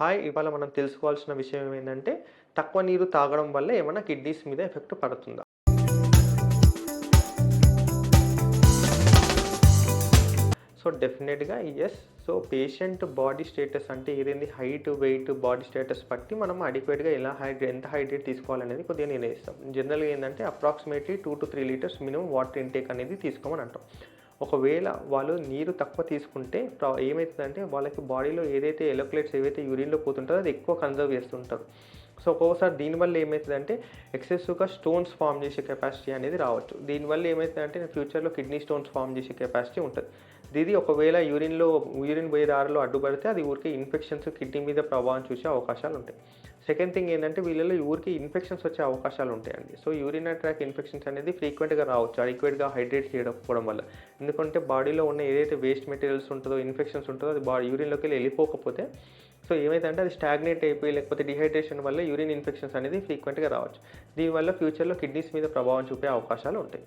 Hi ఇవాళ మనం తెలుసుకోవాల్సిన విషయం ఏంటంటే తక్కువ నీరు తాగడం వల్ల ఏమైనా కిడ్నీస్ మీద ఎఫెక్ట్ పడుతుందా? సో డెఫినెట్గా yes so patient body status అంటే ఏదైంది? హైట్ వెయిట్ బాడీ స్టేటస్ బట్టి మనం అడిక్వేట్గా ఎలా హైడ్రేట్ ఎంత హైడ్రేట్ తీసుకోవాలనేది కొద్దిగా నిర్ణయిస్తాం. జనరల్గా ఏంటంటే approximately two to three litres minimum water intake అనేది తీసుకోమని అంటాం. ఒకవేళ వాళ్ళు నీరు తక్కువ తీసుకుంటే ప్రా- ఏమవుతుందంటే వాళ్ళకి బాడీలో ఏదైతే ఎలక్ట్రోలైట్స్ ఏవైతే యూరిన్లో పోతుంటారో అది ఎక్కువ కన్జర్వ్ చేస్తుంటారు. సో ఒక్కొక్కసారి దీనివల్ల ఏమవుతుందంటే ఎక్సెసివ్గా స్టోన్స్ ఫామ్ చేసే కెపాసిటీ అనేది రావచ్చు. దీనివల్ల ఏమవుతుందంటే ఫ్యూచర్లో కిడ్నీ స్టోన్స్ ఫామ్ చేసే కెపాసిటీ ఉంటుంది. ఇది ఒకవేళ యూరిన్లో యూరిన్ పోయే దారిలో అడ్డుపడితే అది ఊరికే ఇన్ఫెక్షన్స్ కిడ్నీ మీద ప్రభావం చూసే అవకాశాలు ఉంటాయి. సెకండ్ థింగ్ ఏంటంటే వీళ్ళలో ఊరికి ఇన్ఫెక్షన్స్ వచ్చే అవకాశాలు ఉంటాయండి. సో యూరిన్ ట్రాక్ ఇన్ఫెక్షన్స్ అనేది ఫ్రీక్వెంట్గా రావచ్చు. అడిక్వేట్గా హైడ్రేట్ చేయకపోవడం వల్ల. ఎందుకంటే బాడీలో ఉన్న ఏదైతే వేస్ట్ మెటీరియల్స్ ఉంటుందో ఇన్ఫెక్షన్స్ ఉంటుందో అది బాడీ యూరిన్లోకి వెళ్ళి వెళ్ళిపోకపోతే సో ఏమైందంటే అది స్టాగ్నేట్ అయిపోయి లేకపోతే డిహైడ్రేషన్ వల్ల యూరిన్ ఇన్ఫెక్షన్స్ అనేది ఫ్రీక్వెంట్గా రావచ్చు. దీనివల్ల ఫ్యూచర్లో కిడ్నీస్ మీద ప్రభావం చూపే అవకాశాలు ఉంటాయి.